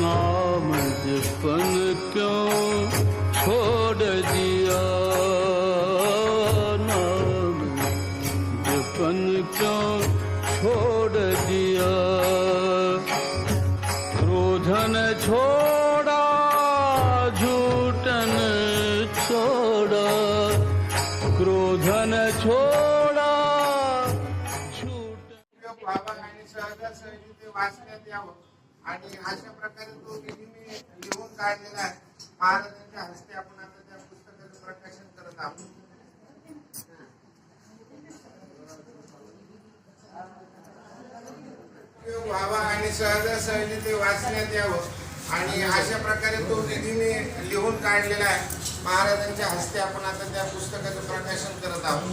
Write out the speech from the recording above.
नाम जपन क्यों छोड़ दिया? छोड़ा झूठन छोड़ा क्रोधन छोड़ा झूठ उपयोग व्हावा आणि सहजासहजी ते वाचण्यात यावं आणि अशा प्रकारे तो विधी लिहून काढलेला आहे महाराजांच्या हस्ते आपण आता त्या पुस्तकाचं प्रकाशन करत आहोत व्हावा आणि सहजासहजी ते वाचण्यात यावं. आणि अशा प्रकारे तो निधीने लिहून काढलेला आहे. महाराजांच्या हस्ते आपण आता त्या पुस्तकाचं प्रकाशन करत आहोत.